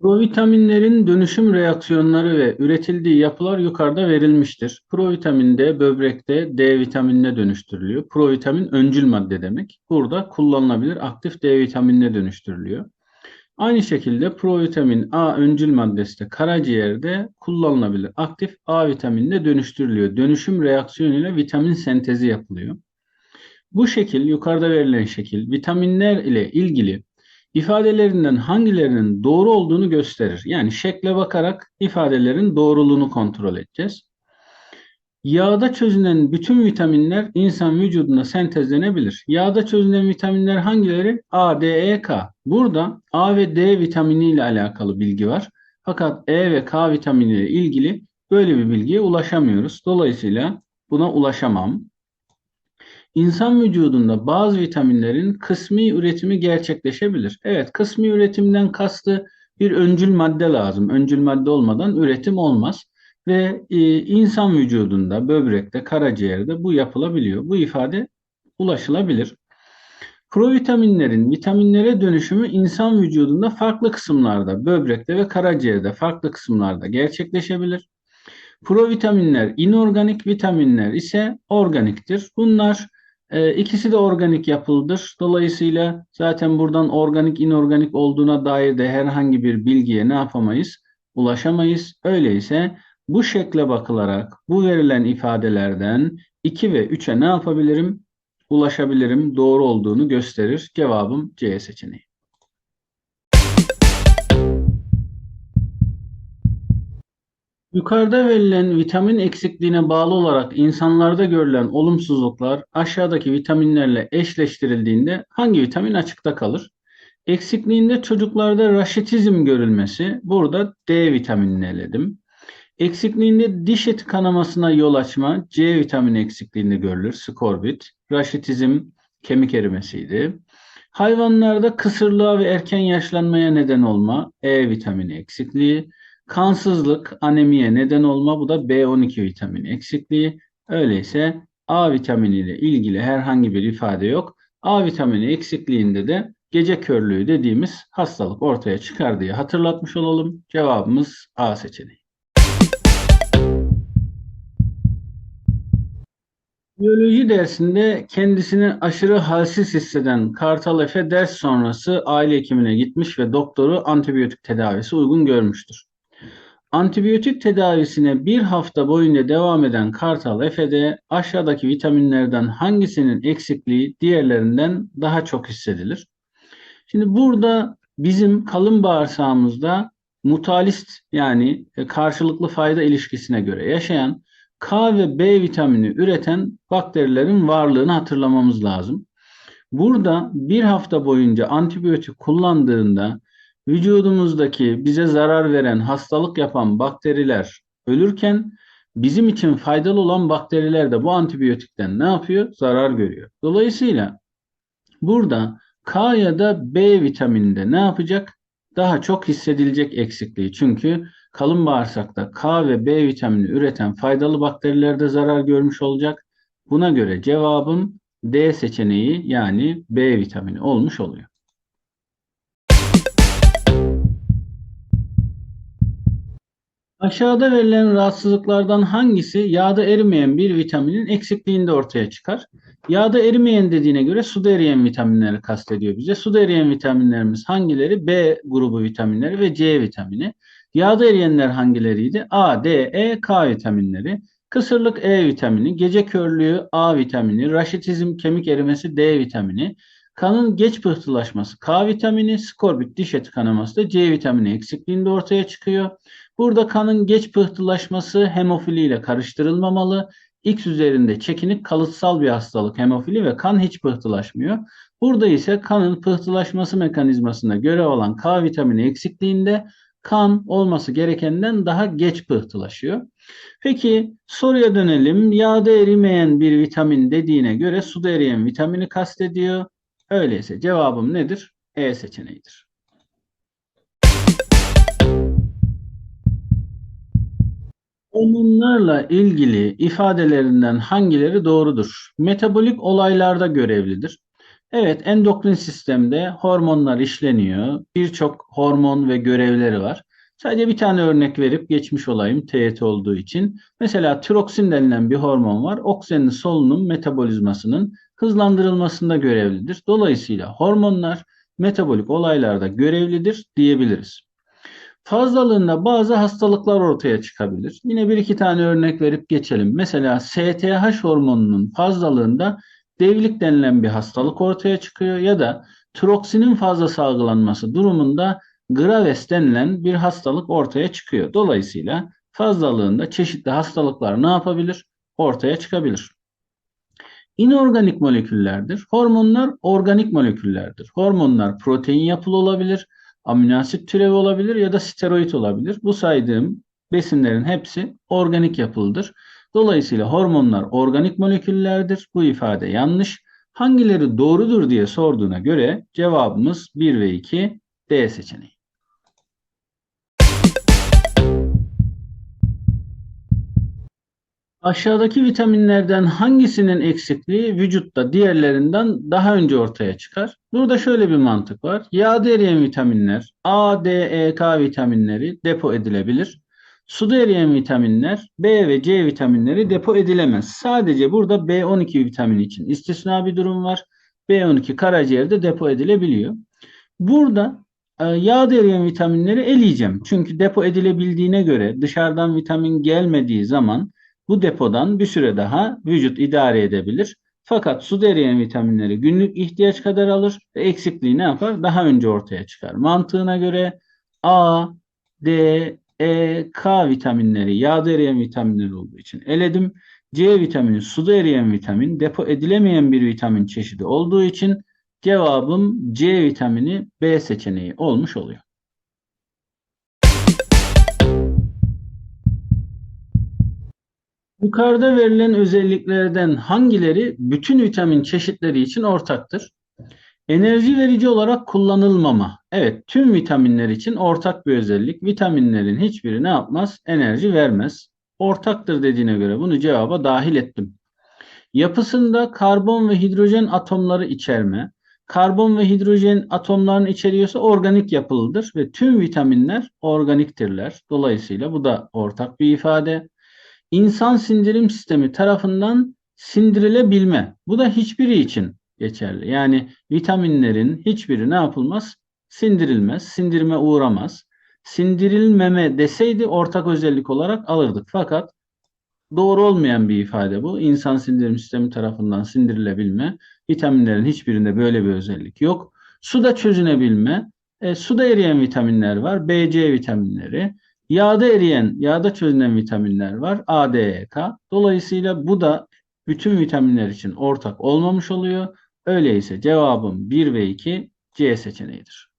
Provitaminlerin dönüşüm reaksiyonları ve üretildiği yapılar yukarıda verilmiştir. Provitamin D böbrekte D vitaminine dönüştürülüyor. Provitamin öncül madde demek. Burada kullanılabilir aktif D vitaminine dönüştürülüyor. Aynı şekilde provitamin A öncül maddesi de karaciğerde kullanılabilir aktif A vitaminine dönüştürülüyor. Dönüşüm reaksiyonuyla vitamin sentezi yapılıyor. Bu şekil yukarıda verilen şekil vitaminler ile ilgili ifadelerinden hangilerinin doğru olduğunu gösterir. Yani şekle bakarak ifadelerin doğruluğunu kontrol edeceğiz. Yağda çözünen bütün vitaminler insan vücudunda sentezlenebilir. Yağda çözünen vitaminler hangileri? A, D, E, K. Burada A ve D vitamini ile alakalı bilgi var. Fakat E ve K vitamini ile ilgili böyle bir bilgiye ulaşamıyoruz. Dolayısıyla buna ulaşamam. İnsan vücudunda bazı vitaminlerin kısmi üretimi gerçekleşebilir. Evet, kısmi üretimden kastı bir öncül madde lazım. Öncül madde olmadan üretim olmaz ve e, insan vücudunda, böbrekte, karaciğerde bu yapılabiliyor. Bu ifade ulaşılabilir. Provitaminlerin vitaminlere dönüşümü insan vücudunda farklı kısımlarda, böbrekte ve karaciğerde farklı kısımlarda gerçekleşebilir. Provitaminler inorganik, vitaminler ise organiktir. Bunlar e, ikisi de organik yapılıdır. Dolayısıyla zaten buradan organik, inorganik olduğuna dair de herhangi bir bilgiye ne yapamayız? Ulaşamayız. Öyleyse bu şekle bakılarak bu verilen ifadelerden 2 ve 3'e ne yapabilirim? Ulaşabilirim. Doğru olduğunu gösterir. Cevabım C seçeneği. Yukarıda verilen vitamin eksikliğine bağlı olarak insanlarda görülen olumsuzluklar aşağıdaki vitaminlerle eşleştirildiğinde hangi vitamin açıkta kalır? Eksikliğinde çocuklarda raşitizm görülmesi, burada D vitaminini eledim. Eksikliğinde diş eti kanamasına yol açma C vitamini eksikliğinde görülür. Skorbit. Raşitizm kemik erimesiydi. Hayvanlarda kısırlığa ve erken yaşlanmaya neden olma E vitamini eksikliği. Kansızlık, anemiye neden olma bu da B12 vitamini eksikliği. Öyleyse A vitamini ile ilgili herhangi bir ifade yok. A vitamini eksikliğinde de gece körlüğü dediğimiz hastalık ortaya çıkar diye hatırlatmış olalım. Cevabımız A seçeneği. Biyoloji dersinde kendisini aşırı halsiz hisseden Kartal Efe ders sonrası aile hekimine gitmiş ve doktoru antibiyotik tedavisi uygun görmüştür. Antibiyotik tedavisine bir hafta boyunca devam eden Kartal Efe'de aşağıdaki vitaminlerden hangisinin eksikliği diğerlerinden daha çok hissedilir? Şimdi burada bizim kalın bağırsağımızda mutalist yani karşılıklı fayda ilişkisine göre yaşayan K ve B vitamini üreten bakterilerin varlığını hatırlamamız lazım. Burada bir hafta boyunca antibiyotik kullandığında vücudumuzdaki bize zarar veren, hastalık yapan bakteriler ölürken bizim için faydalı olan bakteriler de bu antibiyotikten ne yapıyor? Zarar görüyor. Dolayısıyla burada K ya da B vitamininde ne yapacak? Daha çok hissedilecek eksikliği. Çünkü kalın bağırsakta K ve B vitamini üreten faydalı bakteriler de zarar görmüş olacak. Buna göre cevabım D seçeneği yani B vitamini olmuş oluyor. Aşağıda verilen rahatsızlıklardan hangisi yağda erimeyen bir vitaminin eksikliğinde ortaya çıkar? Yağda erimeyen dediğine göre suda eriyen vitaminleri kastediyor bize. Suda eriyen vitaminlerimiz hangileri? B grubu vitaminleri ve C vitamini. Yağda eriyenler hangileriydi? A, D, E, K vitaminleri. Kısırlık E vitamini, gece körlüğü A vitamini, raşitizm kemik erimesi D vitamini, kanın geç pıhtılaşması K vitamini, skorbut diş eti kanaması da C vitamini eksikliğinde ortaya çıkıyor. Burada kanın geç pıhtılaşması hemofili ile karıştırılmamalı. X üzerinde çekinik kalıtsal bir hastalık hemofili ve kan hiç pıhtılaşmıyor. Burada ise kanın pıhtılaşması mekanizmasına göre olan K vitamini eksikliğinde kan olması gerekenden daha geç pıhtılaşıyor. Peki soruya dönelim. Yağda erimeyen bir vitamin dediğine göre suda eriyen vitamini kastediyor. Öyleyse cevabım nedir? E seçeneğidir. Hormonlarla ilgili ifadelerinden hangileri doğrudur? Metabolik olaylarda görevlidir. Evet, endokrin sistemde hormonlar işleniyor. Birçok hormon ve görevleri var. Sadece bir tane örnek verip geçmiş olayım TYT olduğu için. Mesela tiroksin denilen bir hormon var. Oksijenin solunum metabolizmasının hızlandırılmasında görevlidir. Dolayısıyla hormonlar metabolik olaylarda görevlidir diyebiliriz. Fazlalığında bazı hastalıklar ortaya çıkabilir. Yine bir iki tane örnek verip geçelim. Mesela STH hormonunun fazlalığında devlik denilen bir hastalık ortaya çıkıyor ya da tiroksinin fazla salgılanması durumunda Graves denilen bir hastalık ortaya çıkıyor. Dolayısıyla fazlalığında çeşitli hastalıklar ne yapabilir? Ortaya çıkabilir. İnorganik moleküllerdir. Hormonlar organik moleküllerdir. Hormonlar protein yapılı olabilir, amino asit türevi olabilir ya da steroid olabilir. Bu saydığım besinlerin hepsi organik yapılıdır. Dolayısıyla hormonlar organik moleküllerdir. Bu ifade yanlış. Hangileri doğrudur diye sorduğuna göre cevabımız 1 ve 2 D seçeneği. Aşağıdaki vitaminlerden hangisinin eksikliği vücutta diğerlerinden daha önce ortaya çıkar? Burada şöyle bir mantık var. Yağda eriyen vitaminler, A, D, E, K vitaminleri depo edilebilir. Suda eriyen vitaminler, B ve C vitaminleri depo edilemez. Sadece burada B12 vitamini için istisna bir durum var. B12 karaciğerde depo edilebiliyor. Burada e, yağda eriyen vitaminleri eleyeceğim. Çünkü depo edilebildiğine göre dışarıdan vitamin gelmediği zaman bu depodan bir süre daha vücut idare edebilir. Fakat su eriyen vitaminleri günlük ihtiyaç kadar alır ve eksikliği ne yapar? Daha önce ortaya çıkar. Mantığına göre A, D, E, K vitaminleri yağda eriyen vitaminler olduğu için eledim. C vitamini suda eriyen vitamin, depo edilemeyen bir vitamin çeşidi olduğu için cevabım C vitamini B seçeneği olmuş oluyor. Yukarıda verilen özelliklerden hangileri bütün vitamin çeşitleri için ortaktır? Enerji verici olarak kullanılmama. Evet, tüm vitaminler için ortak bir özellik. Vitaminlerin hiçbiri ne yapmaz? Enerji vermez. Ortaktır dediğine göre bunu cevaba dahil ettim. Yapısında karbon ve hidrojen atomları içerme. Karbon ve hidrojen atomlarını içeriyorsa organik yapılıdır ve tüm vitaminler organiktirler. Dolayısıyla bu da ortak bir ifade. İnsan sindirim sistemi tarafından sindirilebilme. Bu da hiçbiri için geçerli. Yani vitaminlerin hiçbiri ne yapılmaz? Sindirilmez, sindirime uğramaz. Sindirilmeme deseydi ortak özellik olarak alırdık. Fakat doğru olmayan bir ifade bu. İnsan sindirim sistemi tarafından sindirilebilme. Vitaminlerin hiçbirinde böyle bir özellik yok. Suda çözünebilme. E, suda eriyen vitaminler var. B, C vitaminleri. Yağda eriyen, yağda çözünen vitaminler var. A, D, E, K. Dolayısıyla bu da bütün vitaminler için ortak olmamış oluyor. Öyleyse cevabım 1 ve 2 C seçeneğidir.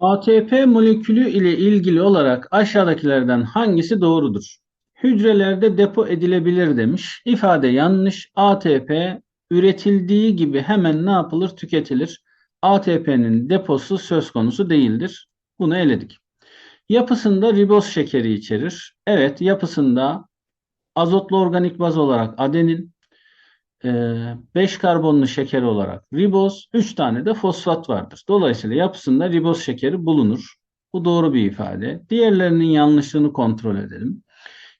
ATP molekülü ile ilgili olarak aşağıdakilerden hangisi doğrudur? Hücrelerde depo edilebilir demiş. İfade yanlış. ATP üretildiği gibi hemen ne yapılır? Tüketilir. ATP'nin deposu söz konusu değildir. Bunu eledik. Yapısında riboz şekeri içerir. Evet yapısında azotlu organik baz olarak adenin, 5 e, karbonlu şeker olarak riboz, 3 tane de fosfat vardır. Dolayısıyla yapısında riboz şekeri bulunur. Bu doğru bir ifade. Diğerlerinin yanlışlığını kontrol edelim.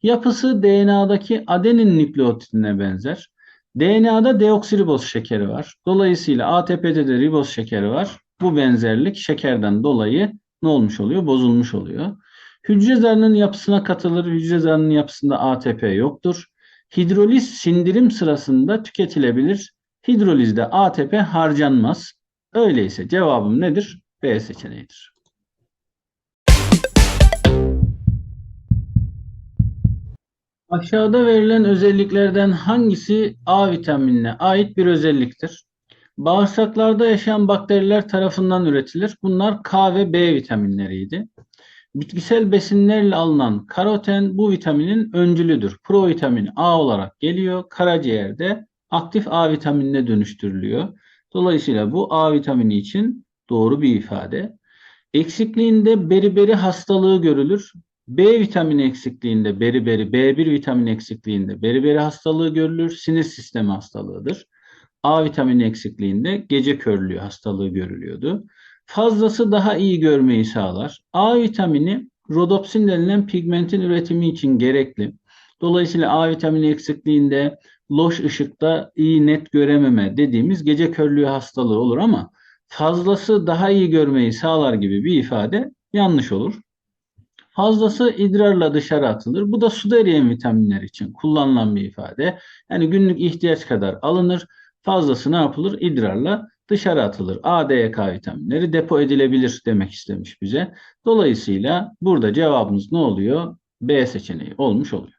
Yapısı DNA'daki adenin nükleotidine benzer. DNA'da deoksiriboz şekeri var. Dolayısıyla ATP'de de riboz şekeri var. Bu benzerlik şekerden dolayı ne olmuş oluyor? Bozulmuş oluyor. Hücre zarının yapısına katılır. Hücre zarının yapısında ATP yoktur. Hidroliz sindirim sırasında tüketilebilir. Hidrolizde ATP harcanmaz. Öyleyse cevabım nedir? B seçeneğidir. Aşağıda verilen özelliklerden hangisi A vitaminine ait bir özelliktir? Bağırsaklarda yaşayan bakteriler tarafından üretilir. Bunlar K ve B vitaminleriydi. Bitkisel besinlerle alınan karoten bu vitaminin öncülüdür. Provitamin A olarak geliyor. Karaciğerde aktif A vitaminine dönüştürülüyor. Dolayısıyla bu A vitamini için doğru bir ifade. Eksikliğinde beriberi hastalığı görülür. B vitamini eksikliğinde beriberi, B1 vitamini eksikliğinde beriberi hastalığı görülür. Sinir sistemi hastalığıdır. A vitamini eksikliğinde gece körlüğü hastalığı görülüyordu. Fazlası daha iyi görmeyi sağlar. A vitamini rodopsin denilen pigmentin üretimi için gerekli. Dolayısıyla A vitamini eksikliğinde loş ışıkta iyi net görememe dediğimiz gece körlüğü hastalığı olur ama fazlası daha iyi görmeyi sağlar gibi bir ifade yanlış olur. Fazlası idrarla dışarı atılır. Bu da suda eriyen vitaminler için kullanılan bir ifade. Yani günlük ihtiyaç kadar alınır. Fazlası ne yapılır? İdrarla dışarı atılır. A, D, K vitaminleri depo edilebilir demek istemiş bize. Dolayısıyla burada cevabımız ne oluyor? B seçeneği olmuş oluyor.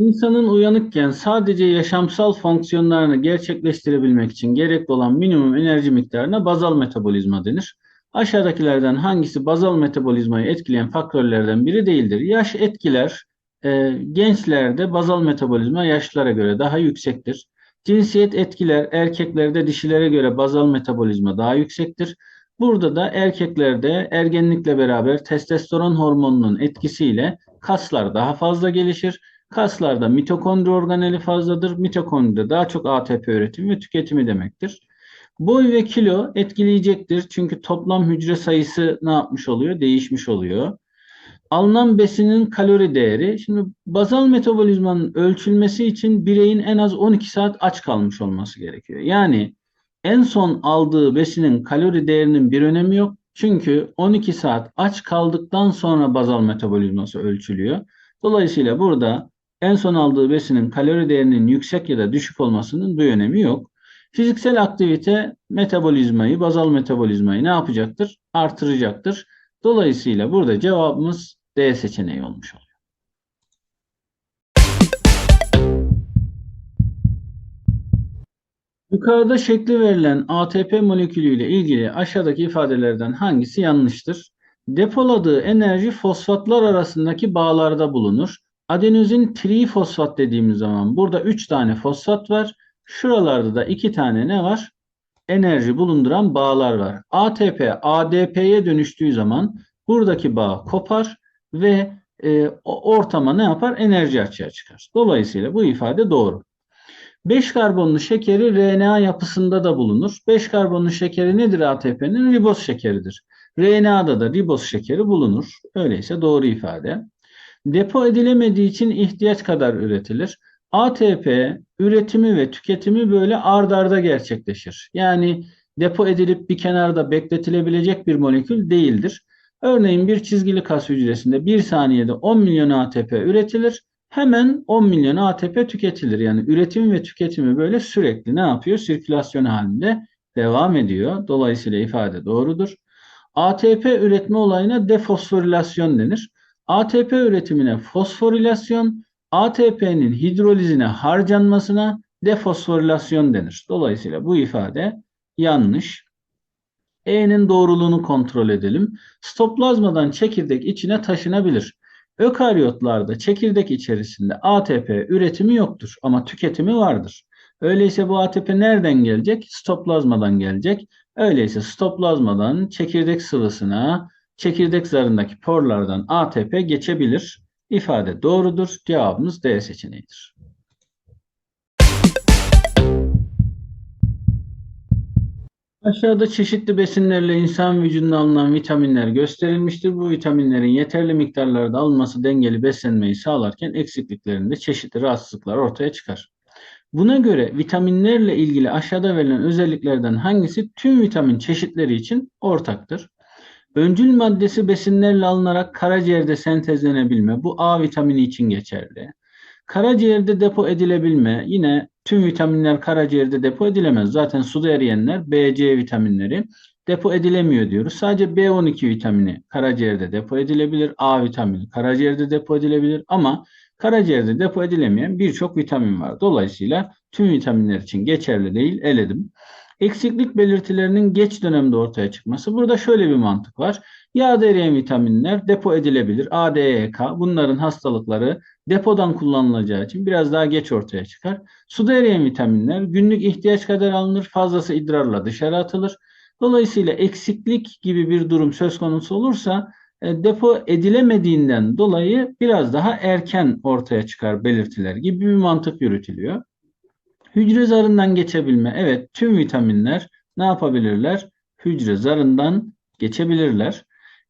İnsanın uyanıkken sadece yaşamsal fonksiyonlarını gerçekleştirebilmek için gerekli olan minimum enerji miktarına bazal metabolizma denir. Aşağıdakilerden hangisi bazal metabolizmayı etkileyen faktörlerden biri değildir? Yaş etkiler, e, gençlerde bazal metabolizma yaşlılara göre daha yüksektir. Cinsiyet etkiler, erkeklerde dişilere göre bazal metabolizma daha yüksektir. Burada da erkeklerde ergenlikle beraber testosteron hormonunun etkisiyle kaslar daha fazla gelişir. Kaslarda mitokondri organeli fazladır. Mitokondri daha çok ATP üretimi ve tüketimi demektir. Boy ve kilo etkileyecektir. Çünkü toplam hücre sayısı ne yapmış oluyor? Değişmiş oluyor. Alınan besinin kalori değeri. Şimdi bazal metabolizmanın ölçülmesi için bireyin en az 12 saat aç kalmış olması gerekiyor. Yani en son aldığı besinin kalori değerinin bir önemi yok. Çünkü 12 saat aç kaldıktan sonra bazal metabolizması ölçülüyor. Dolayısıyla burada en son aldığı besinin kalori değerinin yüksek ya da düşük olmasının bir önemi yok. Fiziksel aktivite metabolizmayı, bazal metabolizmayı ne yapacaktır? Artıracaktır. Dolayısıyla burada cevabımız D seçeneği olmuş oluyor. Yukarıda şekli verilen ATP molekülü ile ilgili aşağıdaki ifadelerden hangisi yanlıştır? Depoladığı enerji fosfatlar arasındaki bağlarda bulunur. Adenozin trifosfat dediğimiz zaman burada 3 tane fosfat var. Şuralarda da 2 tane ne var? Enerji bulunduran bağlar var. ATP ADP'ye dönüştüğü zaman buradaki bağ kopar ve e, ortama ne yapar? Enerji açığa çıkar. Dolayısıyla bu ifade doğru. 5 karbonlu şekeri RNA yapısında da bulunur. 5 karbonlu şekeri nedir ATP'nin? Riboz şekeridir. RNA'da da riboz şekeri bulunur. Öyleyse doğru ifade. Depo edilemediği için ihtiyaç kadar üretilir. ATP üretimi ve tüketimi böyle ard arda gerçekleşir. Yani depo edilip bir kenarda bekletilebilecek bir molekül değildir. Örneğin bir çizgili kas hücresinde bir saniyede 10 milyon ATP üretilir. Hemen 10 milyon ATP tüketilir. Yani üretim ve tüketimi böyle sürekli ne yapıyor? Sirkülasyon halinde devam ediyor. Dolayısıyla ifade doğrudur. ATP üretme olayına defosforilasyon denir. ATP üretimine fosforilasyon, ATP'nin hidrolizine harcanmasına defosforilasyon denir. Dolayısıyla bu ifade yanlış. E'nin doğruluğunu kontrol edelim. Stoplazmadan çekirdek içine taşınabilir. Ökaryotlarda çekirdek içerisinde ATP üretimi yoktur ama tüketimi vardır. Öyleyse bu ATP nereden gelecek? Stoplazmadan gelecek. Öyleyse stoplazmadan çekirdek sıvısına, çekirdek zarındaki porlardan ATP geçebilir. İfade doğrudur. Cevabımız D seçeneğidir. Aşağıda çeşitli besinlerle insan vücuduna alınan vitaminler gösterilmiştir. Bu vitaminlerin yeterli miktarlarda alınması dengeli beslenmeyi sağlarken eksikliklerinde çeşitli rahatsızlıklar ortaya çıkar. Buna göre vitaminlerle ilgili aşağıda verilen özelliklerden hangisi tüm vitamin çeşitleri için ortaktır? Öncül maddesi besinlerle alınarak karaciğerde sentezlenebilme. Bu A vitamini için geçerli. Karaciğerde depo edilebilme. Yine tüm vitaminler karaciğerde depo edilemez. Zaten suda eriyenler B, C vitaminleri depo edilemiyor diyoruz. Sadece B12 vitamini karaciğerde depo edilebilir. A vitamini karaciğerde depo edilebilir ama karaciğerde depo edilemeyen birçok vitamin var. Dolayısıyla tüm vitaminler için geçerli değil. Eledim. Eksiklik belirtilerinin geç dönemde ortaya çıkması. Burada şöyle bir mantık var. Yağda eriyen vitaminler depo edilebilir. A, D, E, K bunların hastalıkları depodan kullanılacağı için biraz daha geç ortaya çıkar. Suda eriyen vitaminler günlük ihtiyaç kadar alınır. Fazlası idrarla dışarı atılır. Dolayısıyla eksiklik gibi bir durum söz konusu olursa e, depo edilemediğinden dolayı biraz daha erken ortaya çıkar belirtiler gibi bir mantık yürütülüyor. Hücre zarından geçebilme. Evet tüm vitaminler ne yapabilirler? Hücre zarından geçebilirler.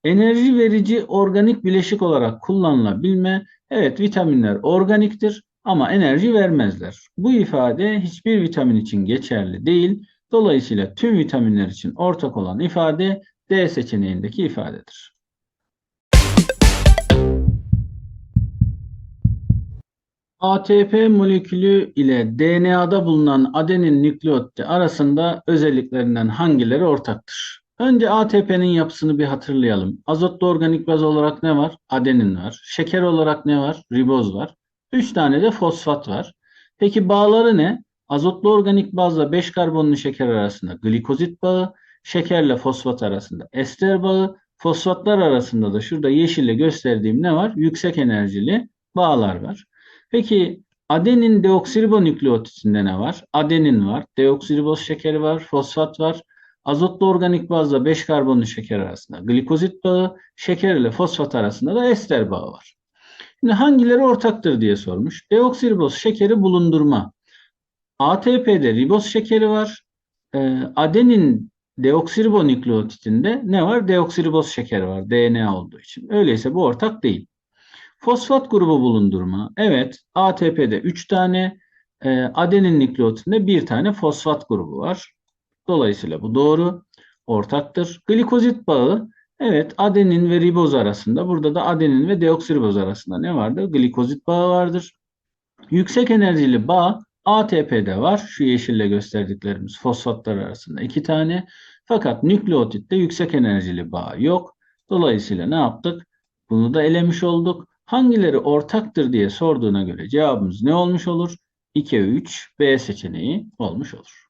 Enerji verici organik bileşik olarak kullanılabilme. Evet vitaminler organiktir ama enerji vermezler. Bu ifade hiçbir vitamin için geçerli değil. Dolayısıyla tüm vitaminler için ortak olan ifade D seçeneğindeki ifadedir. ATP molekülü ile DNA'da bulunan adenin nükleotidi arasında özelliklerinden hangileri ortaktır? Önce ATP'nin yapısını bir hatırlayalım. Azotlu organik baz olarak ne var? Adenin var. Şeker olarak ne var? Riboz var. 3 tane de fosfat var. Peki bağları ne? Azotlu organik bazla 5 karbonlu şeker arasında glikozit bağı, şekerle fosfat arasında ester bağı, fosfatlar arasında da şurada yeşille gösterdiğim ne var? Yüksek enerjili bağlar var. Peki adenin deoksiribonükleotidinde ne var? Adenin var, deoksiriboz şekeri var, fosfat var. Azotlu organik bazla 5 karbonlu şeker arasında glikozit bağı, şeker ile fosfat arasında da ester bağı var. Şimdi hangileri ortaktır diye sormuş. Deoksiriboz şekeri bulundurma. ATP'de riboz şekeri var. Ee, adenin deoksiribonükleotidinde ne var? Deoksiriboz şekeri var. DNA olduğu için. Öyleyse bu ortak değil. Fosfat grubu bulundurma. Evet, ATP'de 3 tane, e, adenin nükleotidinde 1 tane fosfat grubu var. Dolayısıyla bu doğru, ortaktır. Glikozit bağı, evet adenin ve riboz arasında, burada da adenin ve deoksiriboz arasında ne vardır? Glikozit bağı vardır. Yüksek enerjili bağ ATP'de var. Şu yeşille gösterdiklerimiz fosfatlar arasında 2 tane. Fakat nükleotitte yüksek enerjili bağ yok. Dolayısıyla ne yaptık? Bunu da elemiş olduk. Hangileri ortaktır diye sorduğuna göre cevabımız ne olmuş olur? 2 3 B seçeneği olmuş olur.